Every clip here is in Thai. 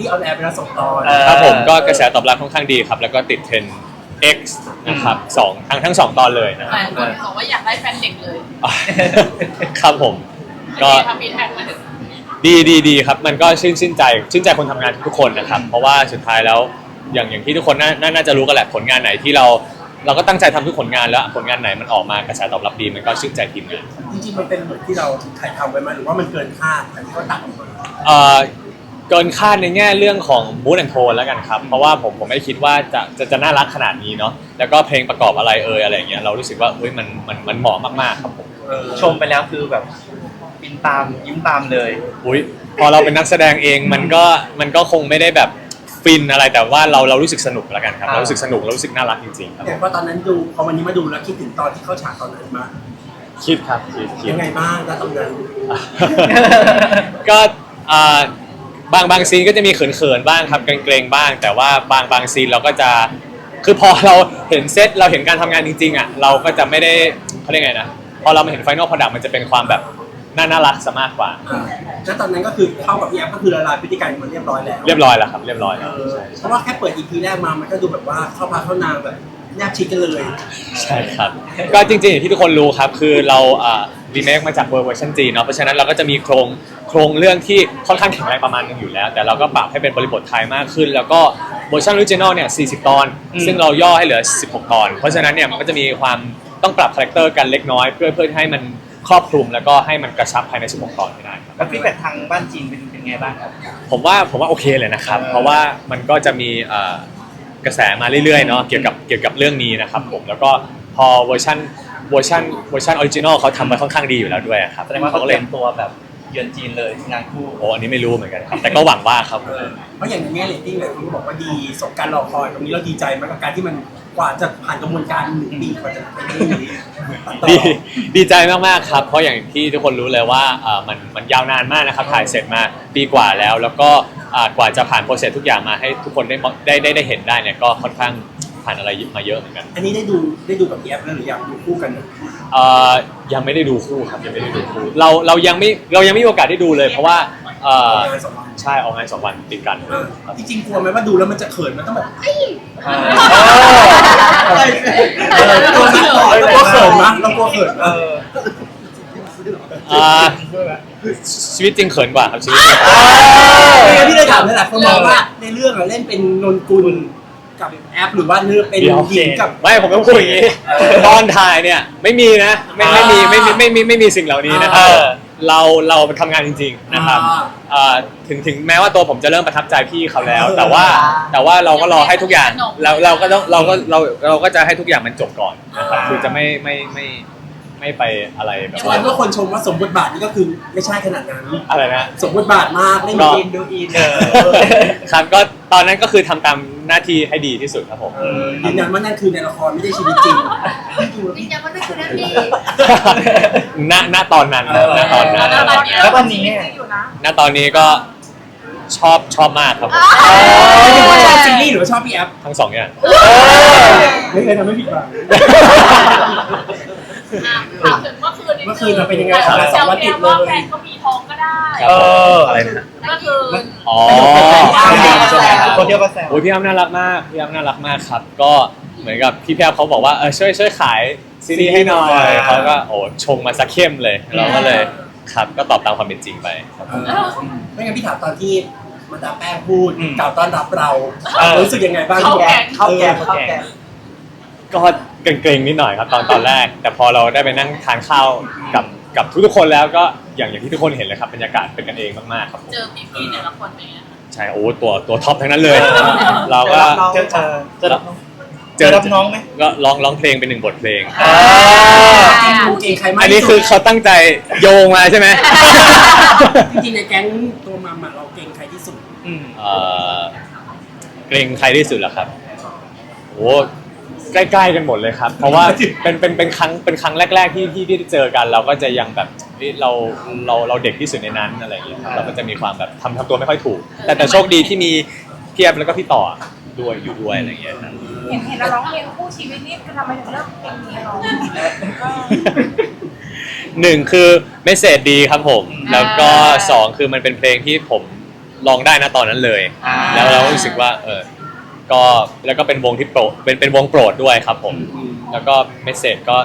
รีส์ออนแอร์ไปแล้วสองตอนเออครับผมก็กระแสตอบรับค่อนข้างดีครับ แล้วก็ติดเทรนด์ X นะครับสองทั้งทั้งสองตอนเลยนะหครับลายคนบอกว่าอยากได้แฟนเด็กเลย ครับผม ก็โอเคทำมีแท็กมาถึงดีดีดีครับ มันก็ชื่นชื่นใจ ชื่นใจคนทำงานทุกคนนะครับ เพราะว่าสุดท้ายแล้วอย่างอย่างที่ทุกคนน่าน่าน่าจะรู้กันแหละผลงานไหนที่เราเราก็ตั้งใจทำทุกผลงานแล้วผลงานไหนมันออกมากระแสตอบรับดีมันก็ชื่นใจทีมงานจริงๆมันเป็นเหมือนที่เราถ่ายทำไว้ไหมหรือว่ามันเกินคาดแต่ที่เขาตัดออกมาเอ่อ เกินคาดในแง่เรื่องของมูดแอนโทนแล้วกันครับ เพราะว่าผมผมไม่คิดว่าจะจะจะน่ารักขนาดนี้เนาะแล้วก็เพลงประกอบอะไรเอ่ยอะไรอย่างเงี้ยเรารู้สึกว่าเฮ้ยมันมันมันเหมาะมากๆครับผมเออชมไปแล้วคือแบบบินตามยิ้มตามเลยอุ้ยพอเราเป็นนักแสดงเองมันก็มันก็คงไม่ได้แบบฟินอะไรแต่ว่าเราเรารู้สึกสนุกแล้วกันครับอ่าเรารู้สึกสนุกเรารู้สึกน่ารักจริงๆครับอย่างพอตอนนั้นดูพอวันนี้มาดูแล้วคิดถึงตอนที่เข้าฉากตอนนั้นมาคิดครับคิดคิดยังไงบ้างณตอนนั้นก็อ่า บางบางซีนก็จะมีเขินๆบ้างครับเกรงๆบ้าง แต่ว่าบางบางซีนเราก็จะ คือพอเราเห็นเซตเราเห็นการทำงานจริงๆอะเราก็จะไม่ได้เขาเรียกไงนะพอเรามาเห็นไฟนอลพอดักมันจะเป็นความแบบน่าน่ารักซะมากกว่า อ่าแล้วตอนนั้นก็คือเข้ากับพี่แอฟก็คือละลายพฤติกรรมมันเรียบร้อยแล้วเรียบร้อยแล้วครับเรียบร้อยเอแล้วอใช่เพราะว่าแค่เปิด EP แรกมามันก็ดูแบบว่าเข้าพาเข้านางแบบแนบชิดกันเลย ใช่ครับ ก็จริงๆอย่างที่ทุกคนรู้ครับคือเรา รีเมคมาจากเวอร์ชันจีนเนาะเพราะฉะนั้นเราก็จะมีโครงโครงเรื่องที่ค่อนข้างแข็งแรงประมาณนึงอยู่แล้ว แต่เราก็ปรับให้เป็นบริบทไทยมากขึ้น แล้วก็เวอร์ชันออริจินอลเนี่ย 40 ตอนอืมซึ่งเราย่อให้เหลือ 16 ตอน เพราะฉะนั้นเนี่ยมันก็จะมีความต้องปรับคาแรคเตอร์กันเล็กน้อย เพื่อเพื่อให้มันครอบคลุมแล้วก็ให้มันกระชับภายใน 16 ตอนให้ได้ครับแล้วฟีดแบ็กทางบ้านจีนเป็นเป็นไงบ้างครับ ผมว่าผมว่าโอเคเลยนะครับเออเพราะว่ามันก็จะมีเอ่อกระแสมาเรื่อยๆเนาะเกี่ยวกับเกี่ยวกับเรื่องนี้นะครับผมแล้วก็พอเวอร์ชัน เวอร์ชันเวอร์ชันออริจินอลเขาทำมาค่อนข้างดีอยู่แล้วด้วยครับแสดงว่าเขาก็เตเลรียยมตัวแบบเยือนจีนเลยงานคู่โอ้อันนี้ไม่รู้เหมือนกันครับแต่ก็หวังว่าครับเออเพราะอย่างในแง่เรตติ้งเลยคุณก็บอกว่าดีสมการรอคอยตรงนี้เราดีใจมากกับการที่มันกว่าจะผ่านกระบวนการหนึ่งปีกว่าจะเป็นเรื่องนี้ตัดต่อดีดีใจมากๆครับ เพราะอย่างที่ทุกคนรู้เลยว่าเอ่อมันมันยาวนานมากนะครับถ่ายเสร็จมาปีกว่าแล้ว แล้วก็อ่ากว่าจะผ่านโปรเซสทุกอย่างมาให้ทุกคนได้มองได้ได้ได้เห็นได้เนี่ยก็ค่อนข้าง ผ่านอะไรมาเยอะเหมือนกันอันนี้ได้ดูได้ดูกับพี่แอฟแล้วหรือยังดูคู่กันเอ่อยังไม่ได้ดูคู่ครับยังไม่ได้ดูคู่เราเรายังไม่เรายังไม่มีโอกาสได้ดูเลย เพราะว่าเอ่องานสองวันใช่ออกงานสองวันติดกันเออจริงๆกลัวไหมว่าดูแล้วมันจะเขินมันต้องแบบอ่าเออกลัวไหมกลัวเขินมั้ยเรากลัวเขินเอมั้ยออ่าชีวิตจริงเขินกว่าครับชีวิตจริง ไม่งั้นพี่เลยถามเลยแหละคนมองว่าในเรื่องอะเล่นเป็นนนกุลกับแอ ปหรือว่าเนื้อเป็นเดี๋ยวหญิงกับ ไม่ผมต้องพูดอย่างนี้ตอนถ่ายเนี่ยไม่มีนะไม่ไม่มีไม่มีไม่มีไม่มีสิ่งเหล่านี้นะครับเออ เราเราทำงานจริง ๆนะครับอ่าถึงถึงแม้ว่าตัวผมจะเริ่มประทับใจพี่เขาแล้ว แต่ว่าแต่ว่าเราก็รอให้ทุกอย่างเราเราก็ต้องเราก็เราเราก็จะให้ทุกอย่างมันจบก่อนนะครับคือจะไม่ไม่ไม่ไม่ไปอะไรแบบแสดงว่าคนชมว่าสมบทบาทนี่ก็คือไม่ใช่ขนาดนั้น อะไรนะ สมบทบาทมากเล่นก็อินดูอินเออครับก็ตอนนั้นก็คือทำตาม หน้าที่ให้ดีที่สุดครับผมเออยืนยันว่านั่นคือในละครไม่ได้ชีวิตจริงจริงๆมันไม่คือหน้าที่ณณตอนนั้นเออณตอนนั้นแล้วตอนเนี้ยแล้วตอนนี้เนี่ยณตอนนี้ก็ชอบชอบมากครับผมไม่ได้ว่าชอบซีรีส์หรือว่าชอบพี่แอฟทั้งสองอย่างไม่เคยทำให้ผิดหวังอะ ถามถึงเมื่อคืนนิดนึงเมื่อคืนเราเป็นยังไงแต่สองวันติดเลย ว่าแฟนก็มีท้องก็ได้ครับเออ อะไรนะก็คืออ๋อคนเดียวมาแซว โอ้ยพี่อ้ำน่ารักมากพี่อ้ำน่ารักมากครับ ก็เหมือนกับพี่แพรวเขาบอกว่าเออช่วยช่วยขายซีรีส์ให้หน่อยอ่าเขาก็โอ้ชงมาสักเข้มเลยเราก็เลยครับก็ตอบตามความเป็นจริงไปครับ เออไม่งั้นพี่ถามตอนที่มาดามแป้งพูดอืมกล่าวต้อนรับเรา เออ รู้สึกยังไงบ้างเข้าแก๊งเข้าแกงเข้าแกง ก็เกรงๆนิดหน่อยครับตอนตอนแรก แต่พอเราได้ไปนั่งทานข้าวกับกับทุกๆคนแล้วก็อย่างอย่างที่ทุกคนเห็นเลยครับบรรยากาศเป็นกันเองมากๆครับผมเจอพี่ๆแต่ละคนเป็นไงใช่โอ้ตัวตัวท็อปทั้งนั้นเลย เราก็เจอเจอเจอรับน้องเจอเจอรับน้องไหมก็ร้องร้องเพลงเป็นหนึ่งบทเพลงอ่าจริงกูเก่งใครมากอันนี้คือเขาตั้งใจโยงมาใช่ไหมจริงๆในแก๊งตัวมัมอะเราเก่งใครที่สุด อืมเอ่อเกรงใครที่สุดเหรอครับโอ้ ใกล้ๆกันหมดเลยครับ เพราะว่าเป็นเป็นเป็นครั้งเป็นครั้งแรก ๆ ที่ที่ที่ได้เจอกัน เราก็จะยังแบบเฮ้ยเราเราเราเด็กที่สุดในนั้นอะไรอย่างเงี้ยครับเราก็จะมีความแบบทำทำตัวไม่ค่อยถูก แต่แต่โชคดีที่มีพี่แอบแล้วก็พี่ต่อด้วยอยู่ด้วยอะไรอย่างเงี้ยครับ เห็นเห็นเราร้องเพลงคู่ชีวิตนี่ทำไมถึงเลือกเพลงนี้ร้องหนึ่งคือเมสเซจดีครับผม แล้วก็สองคือมันเป็นเพลงที่ผมลองได้นะตอนนั้นเลยอ่าแล้วเราก็รู้สึกว่าเออ ก็แล้วก็เป็นวงที่โปรดเป็นเป็นวงโปรดด้วยครับผมอืมแล้วก็เมสเซจก็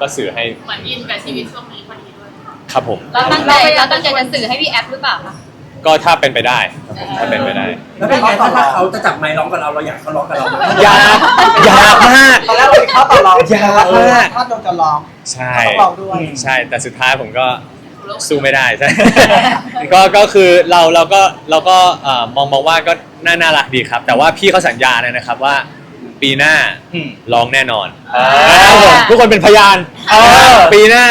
ก็สื่อให้เหมือนอินกับชีวิตช่วงนี้พอดีด้วยครับผมเราตั้งใจเราตั้งใจจะสื่อให้พี่แอฟหรือเปล่าคะก็ถ้าเป็นไปได้ครับผมถ้าเป็นไปได้ แล้วเป็นไงถ้าถ้าเขาจะจับไมค์ร้องกับเราเราอยากเขาร้องกับเราไหมยากยากมากตอนแรกเราไปเข้าต่อรองยากมากถ้าโดนจะร้องใช่ต้องลองด้วยใช่แต่สุดท้ายผมก็สู้ไม่ได้ใช่ก็ก็คือเราเราก็เราก็เอ่อมองมองว่าก็ น่าน่ารักดีครับ แต่ว่าพี่เขาสัญญาเลยนะครับว่า ปีหน้าอืม ร้องแน่นอนอ่า นะครับผมทุกคนเป็นพยานเออ ปีหน้า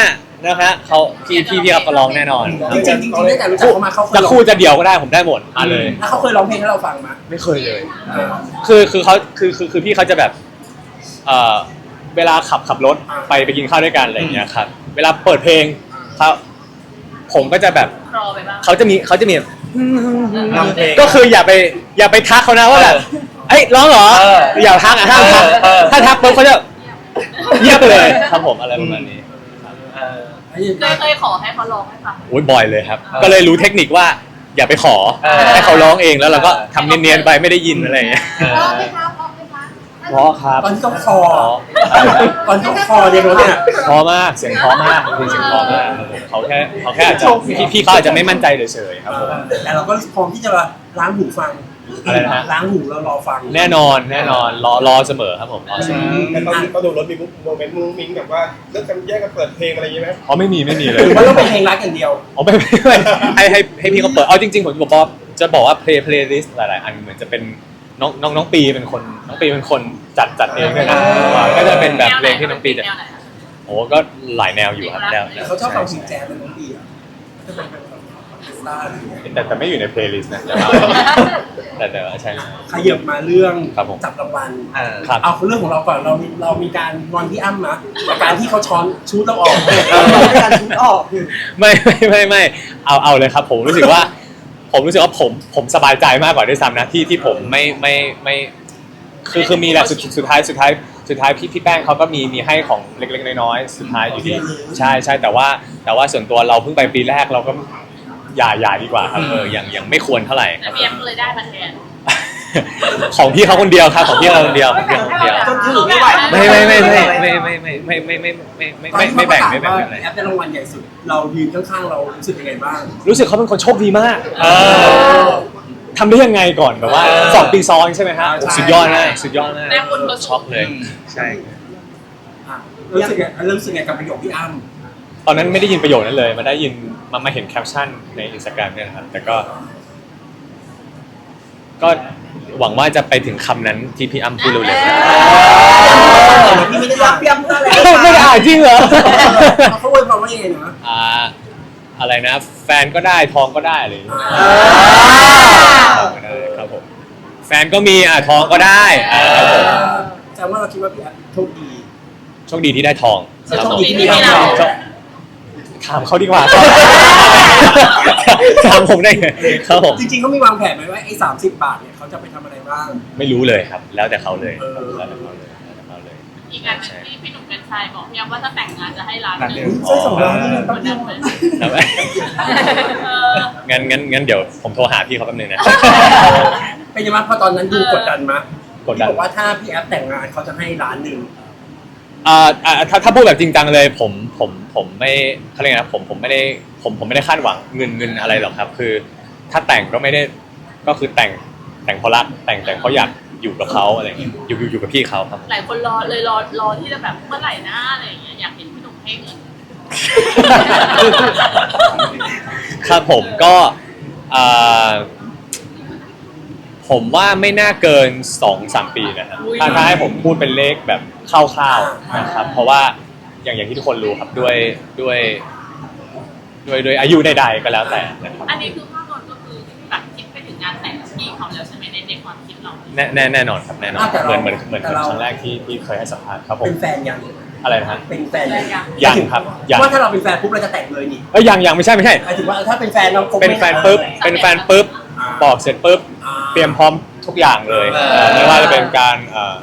นะฮะเขาพี่พี่พี่เขาก็ร้องแน่นอนจริงๆจริงๆตั้งแต่รู้จักเขามาเขาเคยจะร้องคู่จะเดี่ยวก็ได้ผมได้หมดมาเลย แล้วเขาเคยร้องเพลงให้เราฟังไหมไม่เคยเลย เออ คือคือเขาคือคือคือพี่เขาจะแบบเอ่อเวลาขับขับรถอ่าไปไปกินข้าวด้วยกันอะไรอย่างเงี้ยครับ เวลาเปิดเพลงเขาผมก็จะแบบครอไปบ้าง เขาจะมีเขาจะมีแบบ นำเพลง ก็คืออย่าไปอย่าไปทักเขานะว่าแบบเอ้ยร้องเหรอเอออย่าทักอะห้ามทักเออ ถ้าทักปุ๊บเขาจะเงียบเลยครับผมอะไรประมาณนี้เออไอ้นี่เคยเคยขอให้เขาร้องให้ฟัง โอ้ยบ่อยเลยครับ เออก็เลยรู้เทคนิคว่า อย่าไปขอเออให้เขาร้องเองแล้วเราก็ทำเนียนๆไปไม่ได้ยินอะไรอย่างเงี้ย เออพร้อมไหมคะพร้อมไหมคะ เพราะครับตอนที่เขาคอเพราะตอนที่เขาคอในรถเนี่ยเพราะมากเสียงเพราะมากจริงๆเสียงเพราะมากครับผมเขาแค่เขาแค่อาจจะพี่พี่เขาอาจจะไม่มั่นใจเฉยๆครับผมแต่เราก็พร้อมที่จะล้างหูฟังอะไรนะฮะล้างหูเรารอฟัง แน่นอนแน่นอนรอรอเสมอครับผมรอเสมอแต่ตอนที่เขาดูรถมีมุกโมเมนต์มุ้งมิ้งแบบว่าเลิกกันแยกกันเปิดเพลงอะไรอย่างเงี้ยไหมอ๋อไม่มีไม่มีเลหยรือว่าต้องเป็นเพลงรักอย่างเดียวอ๋อไม่ไม่ไม่ให้ให้ให้พี่เขาเปิดเอาจริงๆผมจะบอกว่าจะบอกว่าเพลย์เพลย์ลิสต์หลายๆอันเหมือนจะเป็น น้องน้องน้องปีเป็นคน น้องปีเป็นคนจัดจัดเองด้วยนะว่าก็จะเป็นแบบเพลงที่น้องปีจะแนวไหนอะโอ้ก็หลายแนวอยู่ครับแนวแนวเขาชอบฟังเพลงแจ๊สเป็นน้องดีอะก็จะเป็นแบบสไตล์อะไรอย่างเงี้ยแต่แต่ไม่อยู่ในเพลย์ลิสต์นะแต่ว่าแต่แต่ว่าใช่ ขยับมาเรื่องครับผม จับรางวัล เออ ครับ เอาเรื่องของเราก่อนเรามีเรามีการงอนพี่อ้ำนะกับการที่เขาช้อนชูดเราออกเออไม่การชุดออก ไม่ไม่ไม่ไม่เอาเอาเลยครับ ผมรู้สึกว่า ผมรู้สึกว่าผมผมสบายใจมากกว่าด้วยซ้ำนะที่ที่ผมไม่ไม่ไม่คือคือมีแหละสุดสุดท้ายสุดท้ายสุดท้ายพี่พี่แป้งเขาก็มีมีให้ของเล็กๆน้อยๆสุดท้ายอยู่ดีใช่ใช่แต่ว่าแต่ว่าส่วนตัวเราเพิ่งไปปีแรกเราก็อย่าอย่าดีกว่าครับเอออย่างอย่างไม่ควรเท่าไหร่คแล้รัวบ เบียมก็เลยได้มาแทน ของพี่เขาคนเดียวครับของพี่เขาคนเดียวของพี่เขาคนเดียว จนถือไม่ไหวไม่ไม่ไม่ไม่ไม่ไม่ไม่ไม่ไม่ไม่ไม่ไม่ไม่ไม่แบ่งไม่แบ่งไม่แบ่งแอปได้รางวัลใหญ่สุด เรายืนข้างๆเรารู้สึกยังไงบ้าง รู้สึกเขาเป็นคนโชคดีมากเออทำได้ยังไงก่อนแบบว่าเออสองปีซ้อนใช่ไหมฮะใช่สุดยอดมากสุดยอดมากแม่คุณเขาช็อกเลยอืมใช่ อะรู้สึกไงรู้สึกไงกับประโยคพี่อ้ำตอนนั้นไม่ได้ยินประโยคนั้นเลย มาได้ยินมามาเห็นแคปชั่นในอินสตาแกรมเนี่ยนะครับแต่ก็ ก็ หวังว่าจะไปถึงคำนั้นที่พี่อ้ำพูดเร็วพี่ไม่ได้อ่านเปียมอะไรๆไม่ได้อ่านจริงเหรอเขาอวยพรว่ายังไงนะอ่าอะไรนะ แฟนก็ได้ทองก็ได้อะไรอย่างเงี้ยอ่าทองก็ได้ครับผมแฟนก็มีอะทองก็ได้อ่าครับผมแสดงว่าเราคิดว่าพี่อ้ำโชคดีโชคดีที่ได้ทองครับโชผคมดีที่ได้ทอง ถามเขาดีกว่าถามผมได้ไงครับผมจริงๆเขามีวางแผนไหมว่าไอ้สามสิบบาทเนี่ยเขาจะไปทำอะไรบ้าง ไม่รู้เลยครับ แล้วแต่เขาเลยเออแล้วแต่เขาเลยแล้วแต่เขาเลย อีกอันหนึงที่พี่หนุ่มกัญชัยบอกพี่ยามว่าถ้าแต่งงานจะให้ร้านหนึงใช่สองล้านนี่มันคแป๊บนเดียนั้วนเลยแล้ว เอองั้นงั้นงั้นเดี๋ยวผมโทรหาพี่เขาแป๊บนึงนะ เป็นยังไงเพราะตอนนั้นดูกดดันมะกดดัน ที่บอกว่าถ้าพี่แอปแต่งงานเขาจะให้ล้านหนึ่ง อ่าอ่าถ้าถ้าพูดแบบจริงจังเลยผมผมผมไม่เขาเรียกไงนะผมผมไม่ได้ผมผมไม่ได้คาดหวังเงินเงินอะไรหรอกครับ คือ ถ้าแต่งก็ไม่ได้ก็คือแต่งแต่งเพราะรักแต่งแต่งเพราะอยากอยู่กับเขาอะไรอย่างเงี้ยอยู่อยู่อยู่กับพี่เขาครับ หลายคนรอเลยรอรอที่จะแบบเมื่อไหร่นะอะไรอย่างเงี้ยอยากเห็นพี่หนุ่มให้เงิน ครับผมก็อ่า ผมว่าไม่น่าเกินสองสามปีนะครับถ้าถ้าให้ผมพูดเป็นเลขแบบคร่าวๆนะครับ เพราะว่าอย่างอย่างที่ทุกคนรู้ครับด้วยด้วย ด้วยด้วยอายุใดๆก็แล้วแต่นะครับอันนี้คือภาพรวมก็คือแบบคิดไปถึงงานแต่งพี่เขาแล้วใช่ไหมในในความคิดเราแน่แน่แน่นอนครับแน่นอนอะแต่เหเรามือนเหมือนเหมือนแต่เหมือนเรา ครั้งแรกที่ที่เคยให้สัมภาษณ์ครับผมเป็นแฟนยังอะไรนะฮะ เป็นแฟนยังยังครับยัง ว่าถ้าเราเป็นแฟนปุ๊บเราจะแต่งเลยนี่เอ้ยยังยังไม่ใช่ไม่ใช่ หมายถึงว่าถ้าเป็นแฟนเราคงเป็นไม่แฟนปุ๊บเป็นแฟนปุ๊บอ่าบอกเสร็จปุ๊บอ่า เตรียมพร้อมทุกอย่างเลยเออเอ่อไม่ว่าจะเป็นการเอ่อ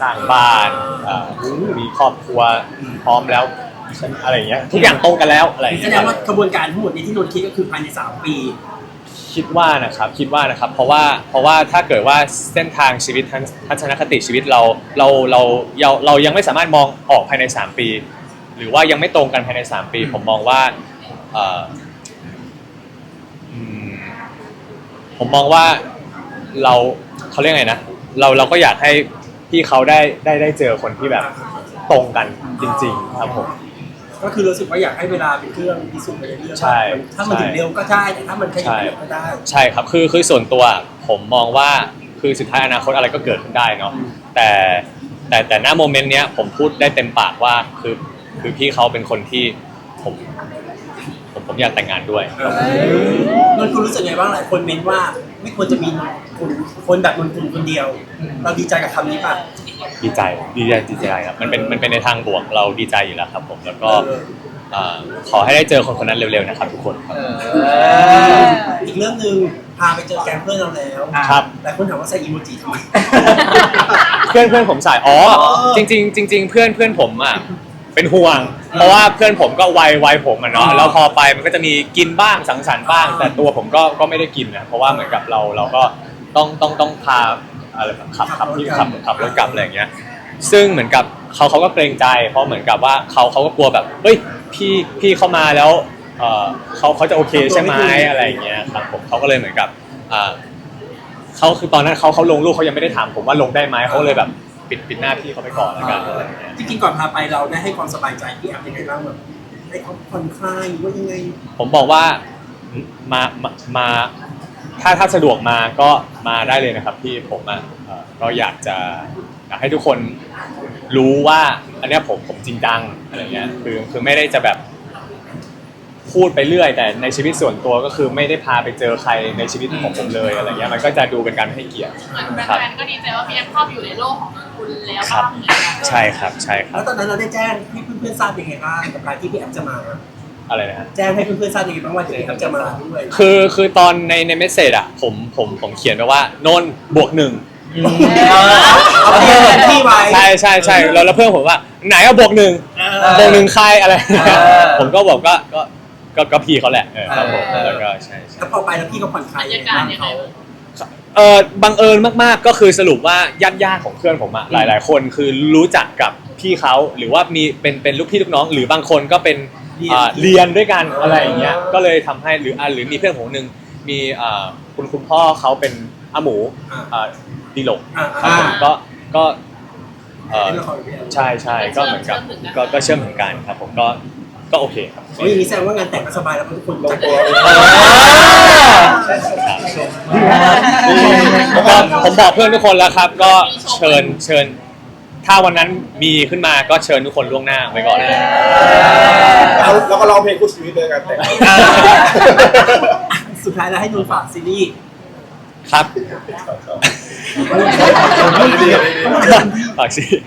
สร้างบ้านเอ่อมีครอบครัวพร้อมแล้วอะไรอย่างเงี้ยทุกอย่างตรงกันแล้วอะไรอย่างแสเงี้ยดงว่ากระบวนการทั้งหมดนี้ที่นนท์คิดก็คือภายในสามปี คิดว่านะครับคิดว่านะครับเพราะว่าเพราะว่าถ้าเกิดว่าเส้นทางชีวิตทัศทัศนคติชีวิตเราเราเราเราเรายังไม่สามารถมองออกภายใน 3 ปี หรือว่ายังไม่ตรงกันภายใน 3 ปี ผมมองว่าเอ่ออืม ผมมองว่าเราเขาเรียกไงนะ เราเราก็อยากให้พี่เขาได้ได้ได้เจอคนที่แบบตรงกันจริง ๆ ครับผม ก็คือรู้สึกว่าอยากให้เวลาเป็นเครื่องพิสูจน์ไปเรื่อยๆใช่ ว่าถ้ามันถึงเร็วก็ได้แต่ถ้ามันขยับใช่เร็วก็ได้ ใช่ครับ คือคือส่วนตัวผมมองว่าคือสุดท้ายอนาคตอะไรก็เกิดขึ้นได้เนาะแต่แต่แต่หน้าโมเมนต์เนี้ยผมพูดได้เต็มปากว่าคือคือพี่เขาเป็นคนที่ผม ผมผมอยากแต่งงานด้วย นนท์คุณรู้สึกไงบ้างหลายคนเม้นว่า ไม่ควรจะมีคนคนแบบนนท์คุณคนเดียว เราดีใจกับคำนี้ป่ะ ดีใจดีใจดีใจครับมันเป็นมันเป็นในทางบวกเราดีใจอยู่แล้วครับ ผมแล้วก็เอ่อขอให้ได้เจอคนคนนั้นเร็วๆนะครับทุกคนครับ อีกเรื่องหนึ่งพาไปเจอแก๊งเพื่อนเราแล้วครับหลายคนถามว่าใส่อีโมจิทำไม เพื่อนเพื่อนผมสายอ๋อจริงๆจริง ๆ เพื่อนเพื่อนผมอะ เป็นห่วง เพราะว่าเพื่อนผมก็วัยวัยผมอะเนาะแล้วพอไปมันก็จะมีกินบ้างสังสรรค์บ้าง แต่ตัวผมก็ก็ไม่ได้กินนะเพราะว่าเหมือนกับเราเราก็ต้องต้องต้องพาอะไรขับขับที่ขับขับรถกลับอะไรอย่างเงี้ย ซึ่งเหมือนกับเขาเขาก็เกรงใจ เพราะเหมือนกับว่าเขาเขาก็กลัวแบบเฮ้ยพี่พี่เข้ามาแล้วเออเขาเขาจะโอเคใช่ไหมอะไรอย่างเงี้ยครับผมเขาก็เลยเหมือนกับอ่าเขาคือตอนนั้นเขาเขาลงรูปเขายังไม่ได้ถามผมว่าลงได้ไหมเขาเลยแบบ ปิดปิดหน้าพี่เขาไปก่อนแล้วกันอะไรอย่างเงี้ย จริงๆก่อนพาไปเราได้ให้ความสบายใจพี่แอบยังไงบ้างแบบให้เขาผ่อนคลายหรือว่ายังไง ผมบอกว่ามามามาถ้าถ้าสะดวกมาก็มาได้เลยนะครับพี่ผมอะเอ่อก็อยากจะอยากให้ทุกคนรู้ว่าอันเนี้ยผมผมจริงจังอะไรเงี้ยคือคือไม่ได้จะแบบ พูดไปเรื่อย แต่ในชีวิตส่วนตัวก็คือไม่ได้พาไปเจอใครในชีวิตของผมเลยอะไรเงี้ยมันก็จะดูเป็นการไม่ให้เกียรติเหมือนแฟครับนๆก็ดีใจว่าพี่แอมเข้าไปอยู่ในโลกของคุณแล้วครับบ้างเหมือนกันใช่ครับใช่ครัแล้บวตอนนั้นเราได้แจ้งให้เพื่อนๆทราบยังไงบ้างกับการที่พี่แอฟจะมา อะไรนะฮะ แจ้งให้เพื่อนๆทราบยังไงบ้างว่าเดี๋ยวพี่แอฟจะมาด้วยคือคือตอนในในเมสเซจอะผมผมผมเขียนไปว่านนท์บวกหนึ่งเอาเพื่อนที่ไว้ ใช่ใช่ใช่แล้วแล้วเพื่อนผมว่า ไหนก็บวกหนึ่งบวกหนึ่งใครอะไรผมก็บอกก็ก็ ก็ก็พี่เขาแหละเออครับผมแล้วก็ใช่ใช่แล้วพอไปแล้วพี่ก็ผ่อนคลายบรรยากาศยังไงเขาเออบังเอิญมากๆก็คือสรุปว่าญาติญาติๆของเพื่อนผมอะหลาย ๆ คนคือรู้จักกับพี่เขาหรือว่ามีเป็นเป็นลูกพี่ลูกน้อง หรือบางคนก็เป็นอ่าเรียนด้วยกันอะไรอย่างเงี้ยก็เลยทำให้หรืออ่าหรือมีเพื่อนผมคนหนึ่งมีอ่าคุณคุณพ่อเขาเป็นอาหมูอ่าดีหลก อ่าครับผมก็ก็เอ่อเล่นละครกับพี่แอฟใช่ใช่ก็เหมือนกับก็ก็เชื่อมถึงกันครับผมก็ ก็โอเคครับโอ้ยอย่างนี้แสดงว่างานแต่งก็สบายแล้วเพราะทุกคนรู้จักตัวก็ผมบอกเพื่อนทุกคนแล้วครับ ก็เชิญเชิญ ถ้าวันนั้นมีขึ้นมาก็เชิญทุกคนล่วงหน้าไว้ก่อนเลยแล้วแล้วก็ร้องเพลงคู่ชีวิตเลยกันแต่งสุดท้ายแล้วให้ดูฝากซีรีส์ครับฝากซีรีส์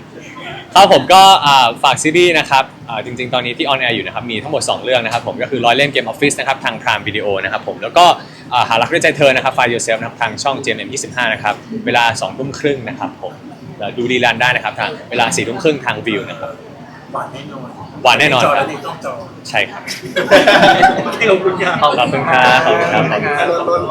ครับผมก็อ่าฝากซีรีส์นะครับอ่า จริงๆ ตอนนี้ที่ออนแอร์อยู่นะครับมีทั้งหมด 2 เรื่องนะครับผมก็คือร้อยเล่นเกมออฟฟิศนะครับทางพรามวิดีโอนะครับผมแล้วก็อ่าหารักด้วยใจเธอนะครับ Find Yourself นะครับทางช่อง GMM 25 นะครับเวลา2ทุ่มครึ่งนะครับผมแล้วดูดีลันได้นะครับทางเวลา4ทุ่มครึ่งทางวิวนะครับหวานแน่นอนหวานแน่นอนจอครัแล้บวในต้องจอใช่ครับขอบคุณครับขอบคุณครับขอบคุณครับนนท์